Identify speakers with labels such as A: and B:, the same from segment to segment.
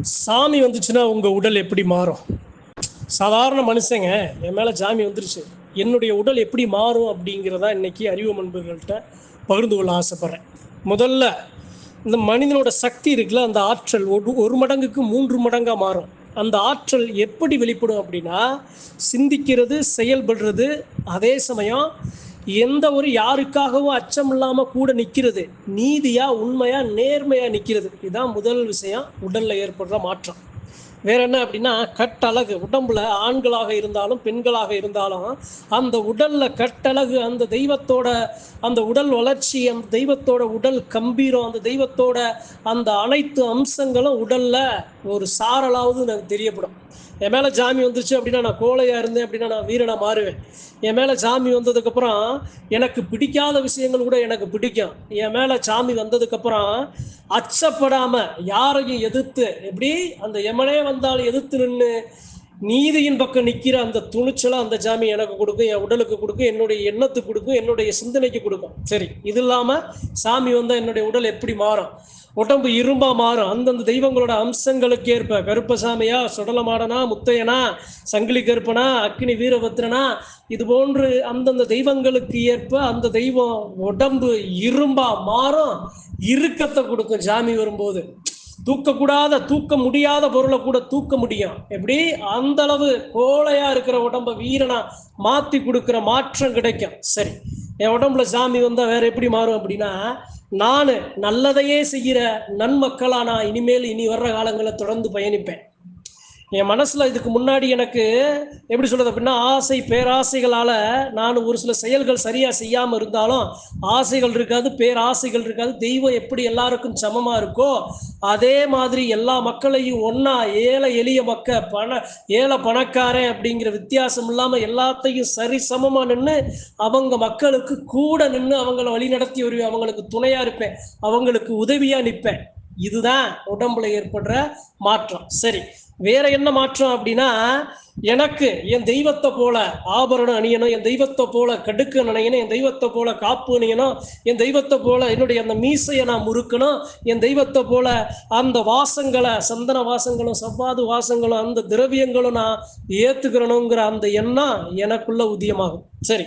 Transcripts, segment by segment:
A: சாமி வந்துச்சுன்னா உங்கள் உடல் எப்படி மாறும்? சாதாரண மனுஷங்க என் மேலே சாமி வந்துருச்சு. என்னுடைய உடல் எப்படி மாறும் அப்படிங்கிறதா இன்னைக்கு அறிவு நண்பர்கள்ட்ட பகிர்ந்து கொள்ள ஆசைப்பட்றேன். முதல்ல இந்த மனிதனோட சக்தி இருக்குல்ல அந்த ஆற்றல் ஒரு ஒரு மடங்குக்கு மூன்று மடங்காக மாறும். அந்த ஆற்றல் எப்படி வெளிப்படும் அப்படின்னா சிந்திக்கிறது செயல்படுறது அதே சமயம் எந்த ஒரு யாருக்காகவும் அச்சம் இல்லாம கூட நிற்கிறது நீதியா உண்மையா நேர்மையா நிற்கிறது இதுதான் முதல் விஷயம். உடல்ல ஏற்படுற மாற்றம். வேற என்ன அப்படின்னா கட்டழகு. உடம்புல ஆண்களாக இருந்தாலும் பெண்களாக இருந்தாலும் அந்த உடல்ல கட்டழகு அந்த தெய்வத்தோட அந்த உடல் வளர்ச்சி அந்த தெய்வத்தோட உடல் கம்பீரம் அந்த தெய்வத்தோட அந்த அனைத்து அம்சங்களும் உடல்ல ஒரு சாரலாவது எனக்கு தெரியப்படும். என் மேலே ஜாமி வந்துருச்சு அப்படின்னா நான் கோழையாக இருந்தேன் அப்படின்னா நான் வீரனாக மாறுவேன். என் மேலே சாமி வந்ததுக்கப்புறம் எனக்கு பிடிக்காத விஷயங்கள் கூட எனக்கு பிடிக்கும். என் மேலே சாமி வந்ததுக்கப்புறம் அச்சப்படாமல் யாரையும் எதிர்த்து எப்படி அந்த எமனே வந்தாலும் எதிர்த்து நின்று நீதியின் பக்கம் நிற்கிற அந்த துணிச்சலை அந்த ஜாமி எனக்கு கொடுக்கும் என் உடலுக்கு கொடுக்கும் என்னுடைய எண்ணத்துக்கு கொடுக்கும் என்னுடைய சிந்தனைக்கு கொடுக்கும். சரி இது இல்லாமல் சாமி வந்தால் என்னுடைய உடல் எப்படி மாறும்? உடம்பு இரும்பா மாறும். அந்தந்த தெய்வங்களோட அம்சங்களுக்கு ஏற்ப கருப்பசாமியா சுடலமாடனா முத்தையனா சங்கிலி கருப்பனா அக்னி வீரபத்ரனா இது போன்று அந்தந்த தெய்வங்களுக்கு ஏற்ப அந்த தெய்வம் உடம்பு இரும்பா மாறும். இறுக்கத்தை கொடுக்கும் சாமி வரும்போது. தூக்கக்கூடாத தூக்க முடியாத பொருளை கூட தூக்க முடியும். எப்படி? அந்த அளவு கோழையா இருக்கிற உடம்ப வீரனா மாத்தி கொடுக்கிற மாற்றம் கிடைக்கும். சரி. என் உடம்புல சாமி வந்தால் வேற எப்படி மாறும் அப்படின்னா நான் நல்லதையே செய்கிற நன்மக்களாக நான் இனிமேல் இனி வர்ற காலங்களில் தொடர்ந்து பயணிப்பேன். என் மனசில் இதுக்கு முன்னாடி எனக்கு எப்படி சொல்கிறது அப்படின்னா ஆசை பேராசைகளால் நான் ஒரு சில செயல்கள் சரியாக செய்யாமல் இருந்தாலும் ஆசைகள் இருக்காது பேராசைகள் இருக்காது தெய்வம் எப்படி எல்லாருக்கும் சமமாக இருக்கோ அதே மாதிரி எல்லா மக்களையும் ஒன்றா ஏழை எளிய மக்க பண ஏழை பணக்காரன் அப்படிங்கிற வித்தியாசம் இல்லாமல் எல்லாத்தையும் சரி சமமாக நின்று அவங்க மக்களுக்கு கூட நின்று அவங்கள வழி நடத்தி வருவேன் அவங்களுக்கு துணையாக இருப்பேன் அவங்களுக்கு உதவியாக நிற்பேன் இதுதான் உடம்புல ஏற்படுற மாற்றம். சரி. வேற என்ன மாற்றம் அப்படின்னா எனக்கு என் தெய்வத்தை போல ஆபரணம் அணியணும் என் தெய்வத்தை போல கடுக்கு அணையணும் என் தெய்வத்தை போல காப்பு அணியணும் என் தெய்வத்தை போல என்னுடைய அந்த மீசையை நான் முறுக்கணும் என் தெய்வத்தை போல அந்த வாசங்களை சந்தன வாசங்களும் சவ்வாது வாசங்களும் அந்த திரவியங்களும் நான் ஏத்துக்கிறணுங்கிற அந்த எண்ணம் எனக்குள்ள உதியமாகும். சரி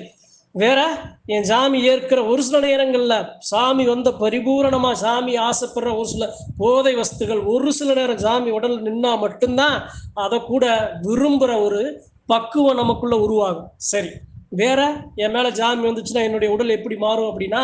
A: வேற? என் சாமி ஏற்கிற ஒரு சில நேரங்கள்ல சாமி வந்த பரிபூரணமா சாமி ஆசைப்படுற ஒரு சில போதை வஸ்துகள் ஒரு சில நேரம் சாமி உடல் நின்னா மட்டும்தான் அதை கூட விரும்புற ஒரு பக்குவம் நமக்குள்ள உருவாகும். சரி. வேற? என் மேல ஜாமி வந்துச்சுன்னா என்னுடைய உடல் எப்படி மாறும் அப்படின்னா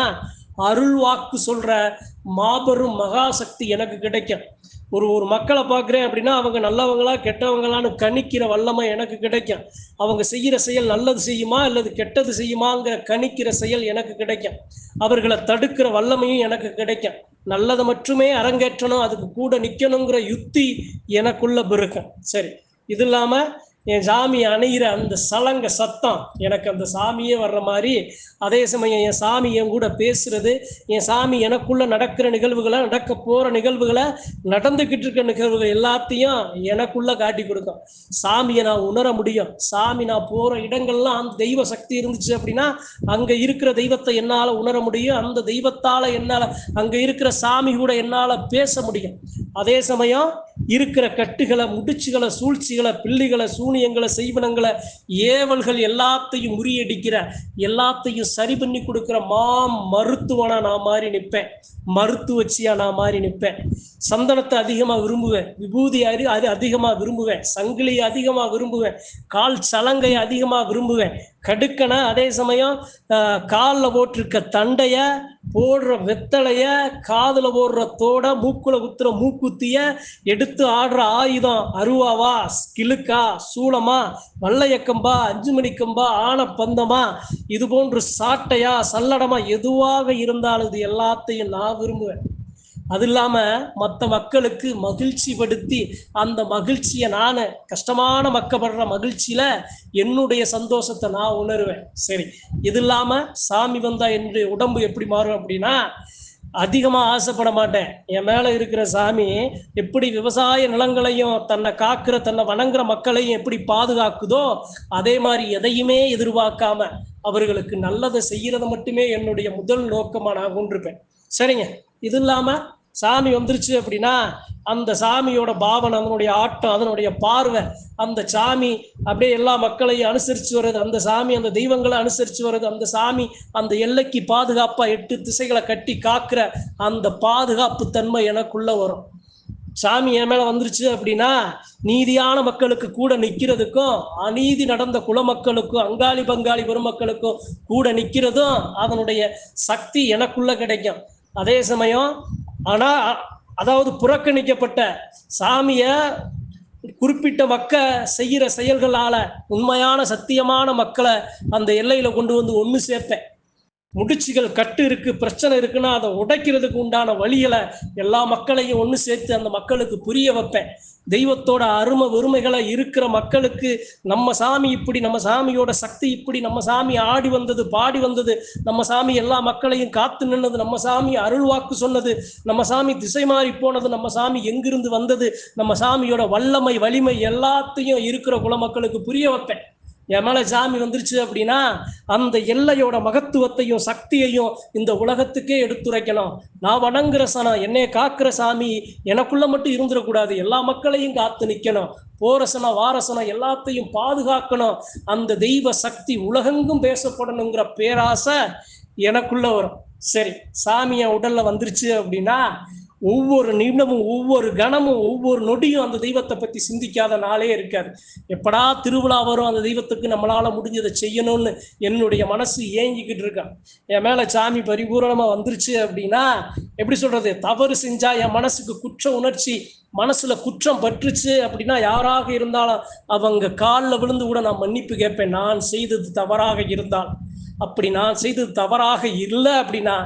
A: அருள் வாக்கு சொல்ற மாபெரும் மகாசக்தி எனக்கு கிடைக்கும். ஒரு ஒரு மக்களை பார்க்குறேன் அப்படின்னா அவங்க நல்லவங்களா கெட்டவங்களான்னு கணிக்கிற வல்லமை எனக்கு கிடைக்கும். அவங்க செய்கிற செயல் நல்லது செய்யுமா அல்லது கெட்டது செய்யுமாங்கிற கணிக்கிற செயல் எனக்கு கிடைக்கும். அவர்களை தடுக்கிற வல்லமையும் எனக்கு கிடைக்கும். நல்லதை மட்டுமே அரங்கேற்றணும் அதுக்கு கூட நிற்கணுங்கிற யுத்தி எனக்குள்ள பிறக்கும் சரி இது இல்லாமல் என் சாமி அணையிற அந்த சலங்க சத்தம் எனக்கு அந்த சாமியே வர்ற மாதிரி. அதே சமயம் என் சாமி என் கூட பேசுறது என் சாமி எனக்குள்ள நடக்கிற நிகழ்வுகளை நடக்க போற நிகழ்வுகளை நடந்துகிட்டு இருக்க நிகழ்வுகள் எல்லாத்தையும் எனக்குள்ள காட்டி கொடுக்கும். சாமியை நான் உணர முடியும். சாமி நான் போற இடங்கள்லாம் அந்த தெய்வ சக்தி இருந்துச்சு அப்படின்னா அங்க இருக்கிற தெய்வத்தை என்னால உணர முடியும். அந்த தெய்வத்தால என்னால அங்க இருக்கிற சாமி கூட என்னால பேச முடியும். அதே சமயம் இருக்கிற கட்டுகளை முடிச்சுகளை சூழ்ச்சிகளை பிள்ளைகளை சூனியங்களை செய்வனங்களை ஏவல்கள் எல்லாத்தையும் முறியடிக்கிற எல்லாத்தையும் சரி பண்ணி கொடுக்கிற மா மருத்துவனா நான் மாறி நிற்பேன். மருத்துவச்சியா நான் மாறி நிற்பேன். சந்தனத்தை அதிகமாக விரும்புவேன். விபூதி அறி அது அதிகமாக விரும்புவேன். சங்கிலியை அதிகமாக விரும்புவேன். கால் சலங்கையை அதிகமாக விரும்புவேன். கடுக்கனை அதே சமயம் காலில் போட்டிருக்க தண்டைய போடுற வெத்தலைய காதில் போடுற தோட மூக்குல குத்துற மூக்குத்திய எடுத்து ஆடுற ஆயுதம். அருவாவா கிழுக்கா சூளமா வல்லையக்கம்பா அஞ்சு மணிக்கம்பா ஆன பந்தமா இது போன்று சாட்டையா சல்லடமா எதுவாக இருந்தாலும் இது எல்லாத்தையும் நான் விரும்புவேன். அது இல்லாமல் மற்ற மக்களுக்கு மகிழ்ச்சி படுத்தி அந்த மகிழ்ச்சியை நான் கஷ்டமான மக்கப்படுற மகிழ்ச்சியில் என்னுடைய சந்தோஷத்தை நான் உணருவேன். சரி இது இல்லாமல் சாமி வந்தால் என்னுடைய உடம்பு எப்படி மாறும் அப்படின்னா அதிகமாக ஆசைப்பட மாட்டேன். என் மேலே இருக்கிற சாமி எப்படி விவசாய நிலங்களையும் தன்னை காக்கிற தன்னை வணங்குற மக்களையும் எப்படி பாதுகாக்குதோ அதே மாதிரி எதையுமே எதிர்பார்க்காம அவர்களுக்கு நல்லதை செய்கிறத மட்டுமே என்னுடைய முதல் நோக்கமாக நான் கொண்டிருப்பேன். சரிங்க? இது இல்லாமல் சாமி வந்துருச்சு அப்படின்னா அந்த சாமியோட பாவனை அதனுடைய ஆட்டம் அதனுடைய பார்வை அந்த சாமி அப்படியே எல்லா மக்களையும் அனுசரித்து வர்றது அந்த சாமி அந்த தெய்வங்களை அனுசரித்து வர்றது அந்த சாமி அந்த எல்லைக்கு பாதுகாப்பாக எட்டு திசைகளை கட்டி காக்கிற அந்த பாதுகாப்பு தன்மை எனக்குள்ளே வரும். சாமி என் மேலே வந்துருச்சு அப்படின்னா நீதியான மக்களுக்கு கூட நிற்கிறதுக்கும் அநீதி நடந்த குலமக்களுக்கும் அங்காளி பங்காளி பெருமக்களுக்கும் கூட நிற்கிறதும் அதனுடைய சக்தி எனக்குள்ளே கிடைக்கும். அதே சமயம் ஆனால் அதாவது புறக்கணிக்கப்பட்ட சாமியை குறிப்பிட்ட மக்க செய்கிற செயல்களால் உண்மையான சத்தியமான மக்களை அந்த எல்லையில் கொண்டு வந்து ஒன்று சேர்ப்பேன் முடிச்சுகள் கட்டு இருக்குது பிரச்சனை இருக்குன்னா அதை உடைக்கிறதுக்கு உண்டான வழிகளை எல்லா மக்களையும் ஒன்று சேர்த்து அந்த மக்களுக்கு புரிய வைப்பேன். தெய்வத்தோட அருமை வெறுமைகளை இருக்கிற மக்களுக்கு நம்ம சாமி இப்படி நம்ம சாமியோட சக்தி இப்படி நம்ம சாமி ஆடி வந்தது பாடி வந்தது நம்ம சாமி எல்லா மக்களையும் காத்து நின்னது நம்ம சாமி அருள்வாக்கு சொன்னது நம்ம சாமி திசை மாறி போனது நம்ம சாமி எங்கிருந்து வந்தது நம்ம சாமியோட வல்லமை வலிமை எல்லாத்தையும் இருக்கிற குலமக்களுக்கு புரிய வைப்பேன். என் மேலே சாமி வந்துருச்சு அப்படின்னா அந்த எல்லையோட மகத்துவத்தையும் சக்தியையும் இந்த உலகத்துக்கே எடுத்துரைக்கணும். நான் வணங்குற சனம் என்னை காக்கிற சாமி எனக்குள்ள மட்டும் இருந்துடக்கூடாது. எல்லா மக்களையும் காத்து நிற்கணும் போரசனம் வாரசனம் எல்லாத்தையும் பாதுகாக்கணும். அந்த தெய்வ சக்தி உலகெங்கும் பேசப்படணுங்கிற பேராசை எனக்குள்ள வரும். சரி சாமியை உடல்ல வந்துருச்சு அப்படின்னா ஒவ்வொரு நிமிடமும் ஒவ்வொரு கணமும் ஒவ்வொரு நொடியும் அந்த தெய்வத்தை பற்றி சிந்திக்காத நாளே இருக்காது. எப்படா திருவிழா வரும் அந்த தெய்வத்துக்கு நம்மளால முடிஞ்சதை செய்யணும்னு என்னுடைய மனசு ஏங்கிக்கிட்டு இருக்கான் என் மேலே சாமி பரிபூரணமாக வந்துருச்சு அப்படின்னா எப்படி சொல்றது? தவறு செஞ்சா என் மனசுக்கு குற்ற உணர்ச்சி மனசுல குற்றம் பற்றுச்சு அப்படின்னா யாராக இருந்தாலும் அவங்க காலில் விழுந்து கூட நான் மன்னிப்பு கேட்பேன். நான் செய்தது தவறாக இருந்தால். அப்படி நான் செய்தது தவறாக இல்லை அப்படின்னா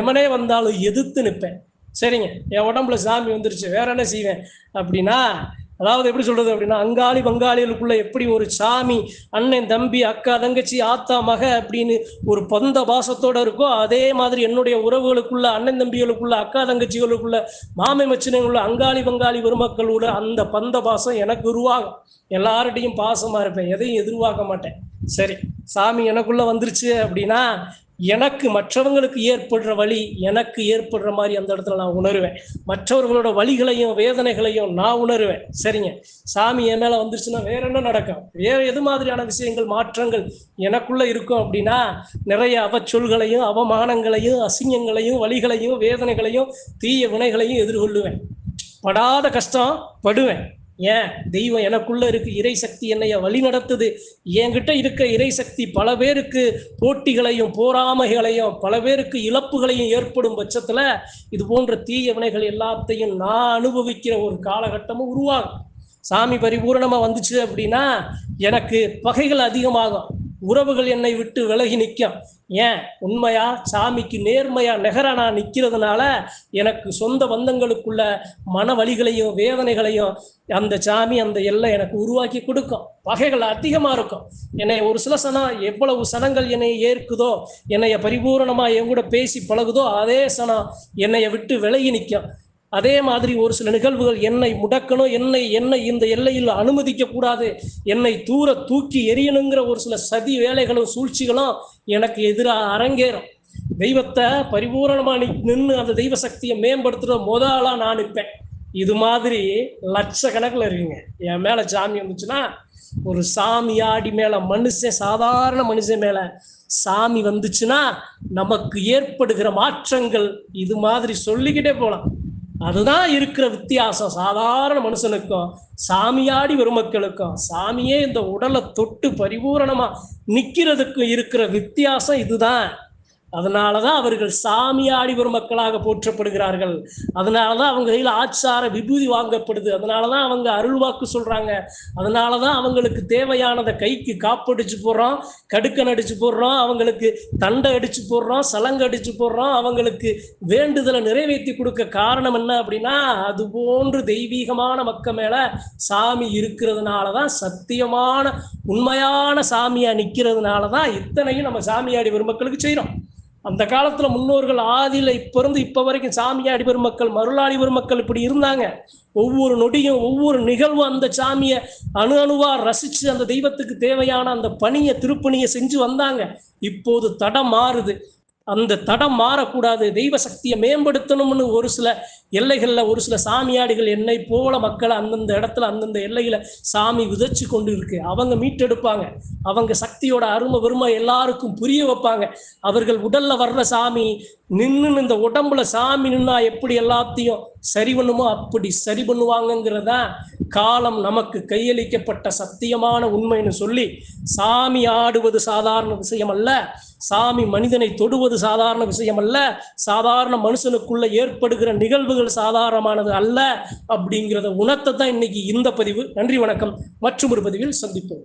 A: எமனே வந்தாலும் எதிர்த்து நிற்பேன். சரிங்க. என் உடம்புல சாமி வந்துருச்சு. வேற என்ன செய்வேன்? அப்படின்னா அதாவது எப்படி சொல்றது அப்படின்னா அங்காளி பங்காளிகளுக்குள்ள எப்படி ஒரு சாமி அண்ணன் தம்பி அக்கா தங்கச்சி ஆத்தா மக அப்படின்னு ஒரு பந்த பாசத்தோட இருக்கோ அதே மாதிரி என்னுடைய உறவுகளுக்குள்ள அண்ணன் தம்பிகளுக்குள்ள அக்கா தங்கச்சிகளுக்குள்ள மாமை மச்சினங்களுள்ள அங்காளி பங்காளி பெருமக்களோட அந்த பந்த பாசம் எனக்கு உருவாகும். எல்லார்கிட்டையும் பாசமா இருப்பேன். எதையும் எதிர்பார்க்க மாட்டேன். சரி சாமி எனக்குள்ள வந்துருச்சு அப்படின்னா எனக்கு மற்றவங்களுக்கு ஏற்படுற வழி எனக்கு ஏற்படுற மாதிரி அந்த இடத்துல நான் உணருவேன். மற்றவர்களோட வழிகளையும் வேதனைகளையும் நான் உணருவேன். சரிங்க. சாமி என் மேலே வந்துருச்சுன்னா வேற என்ன நடக்கும்? வேற எது மாதிரியான விஷயங்கள் மாற்றங்கள் எனக்குள்ள இருக்கும் அப்படின்னா நிறைய அவச்சொல்களையும் அவமானங்களையும் அசிங்கங்களையும் வழிகளையும் வேதனைகளையும் தீய வினைகளையும் எதிர்கொள்ளுவேன். படாத கஷ்டம் படுவேன். ஏன்? தெய்வம் எனக்குள்ள இருக்கு இறை சக்தி என்னைய வழி நடத்துது. என்கிட்ட இருக்க இறை சக்தி பல பேருக்கு போட்டிகளையும் போராமைகளையும் பல பேருக்கு இழப்புகளையும் ஏற்படும் பட்சத்துல இது போன்ற தீய வினைகள் எல்லாத்தையும் நான் அனுபவிக்கிற ஒரு காலகட்டமும் உருவாகும். சாமி பரிபூரணமா வந்துச்சு அப்படின்னா எனக்கு பகைகள் அதிகமாகும். உறவுகள் என்னை விட்டு விலகி நிற்கும். ஏன்? உண்மையா? சாமிக்கு நேர்மையா நெகரா நான் நிற்கிறதுனால எனக்கு சொந்த பந்தங்களுக்குள்ள மன வழிகளையும் வேதனைகளையும் அந்த சாமி அந்த எல்லை எனக்கு உருவாக்கி கொடுக்கும். பகைகள் அதிகமாக இருக்கும். என்னை ஒரு சில சனம் எவ்வளவு சனங்கள் என்னை ஏற்குதோ என்னைய பரிபூரணமாக என் கூட பேசி பழகுதோ அதே சனம் என்னைய விட்டு விலகி நிற்கும். அதே மாதிரி ஒரு சில நிகழ்வுகள் என்னை முடக்கணும் என்னை என்னை இந்த எல்லையில் அனுமதிக்க கூடாது என்னை தூர தூக்கி எரியணுங்கிற ஒரு சில சதி வேலைகளும் சூழ்ச்சிகளும் எனக்கு எதிராக அரங்கேறும். தெய்வத்தை பரிபூரணமா நின்று அந்த தெய்வ சக்தியை மேம்படுத்துற முத நான் நிற்பேன். இது மாதிரி லட்சக்கணக்கில் இருக்குங்க. என் மேல சாமி வந்துச்சுன்னா ஒரு சாமி ஆடி மேல மனுஷன் சாதாரண மனுஷன் மேல சாமி வந்துச்சுன்னா நமக்கு ஏற்படுகிற மாற்றங்கள் இது மாதிரி சொல்லிக்கிட்டே போகலாம். அதுதான் இருக்கிற வித்தியாசம். சாதாரண மனுஷனுக்கும் சாமியாடி பெருமக்களுக்கும் சாமியே இந்த உடலை தொட்டு பரிபூரணமாக நிற்கிறதுக்கும் இருக்கிற வித்தியாசம் இதுதான். அதனாலதான் அவர்கள் சாமியாடி பெருமக்களாக போற்றப்படுகிறார்கள். அதனாலதான் அவங்க கையில் ஆச்சார விபூதி வாங்கப்படுது. அதனாலதான் அவங்க அருள்வாக்கு சொல்றாங்க. அதனாலதான் அவங்களுக்கு தேவையானதை கைக்கு காப்படிச்சு போடுறோம் கடுக்கன் அடிச்சு போடுறோம் அவங்களுக்கு தண்டை அடிச்சு போடுறோம் சலங்க அடிச்சு போடுறோம் அவங்களுக்கு வேண்டுதலை நிறைவேற்றி கொடுக்க காரணம் என்ன அப்படின்னா அது போன்று தெய்வீகமான மக்க மேல சாமி இருக்கிறதுனாலதான் சத்தியமான உண்மையான சாமியா நிக்கிறதுனாலதான் இத்தனையும் நம்ம சாமியாடி பெருமக்களுக்கு செய்யறோம். அந்த காலத்தில் முன்னோர்கள் ஆதியில் இப்போ இருந்து இப்போ வரைக்கும் சாமியாடி பெருமக்கள் மருளாடி பெருமக்கள் இப்படி இருந்தாங்க. ஒவ்வொரு நொடியும் ஒவ்வொரு நிகழ்வும் அந்த சாமியை அணு அணுவாக ரசித்து அந்த தெய்வத்துக்கு தேவையான அந்த பணியை திருப்பணியை செஞ்சு வந்தாங்க. இப்போது தடம் மாறுது. அந்த தடம் மாறக்கூடாது. தெய்வ சக்தியை மேம்படுத்தணும்னு ஒரு சில எல்லைகளில் ஒரு சில சாமியாடிகள் என்னை போல மக்களை அந்தந்த இடத்துல அந்தந்த எல்லையில சாமி விதைச்சு கொண்டு இருக்கு. அவங்க மீட்டெடுப்பாங்க. அவங்க சக்தியோட அருமை பெருமை எல்லாருக்கும் புரிய வைப்பாங்க. அவர்கள் உடல்ல வர்ற சாமி நின்று இந்த உடம்புல சாமி நின்னா எப்படி எல்லாத்தையும் சரி பண்ணுமோ அப்படி சரி பண்ணுவாங்கங்கிறதா காலம் நமக்கு கையளிக்கப்பட்ட சத்தியமான உண்மைன்னு சொல்லி சாமி ஆடுவது சாதாரண விஷயம் அல்ல சாமி மனிதனை தொடுவது சாதாரண விஷயம் அல்ல சாதாரண மனுஷனுக்குள்ள ஏற்படுகிற நிகழ்வுகள் நிகழ்வுகள் சாதாரணமானது அல்ல அப்படிங்கிறத உணர்த்த தான் இன்னைக்கு இந்த பதிவு. நன்றி வணக்கம். மற்றும் ஒரு பதிவில் சந்திப்போம்.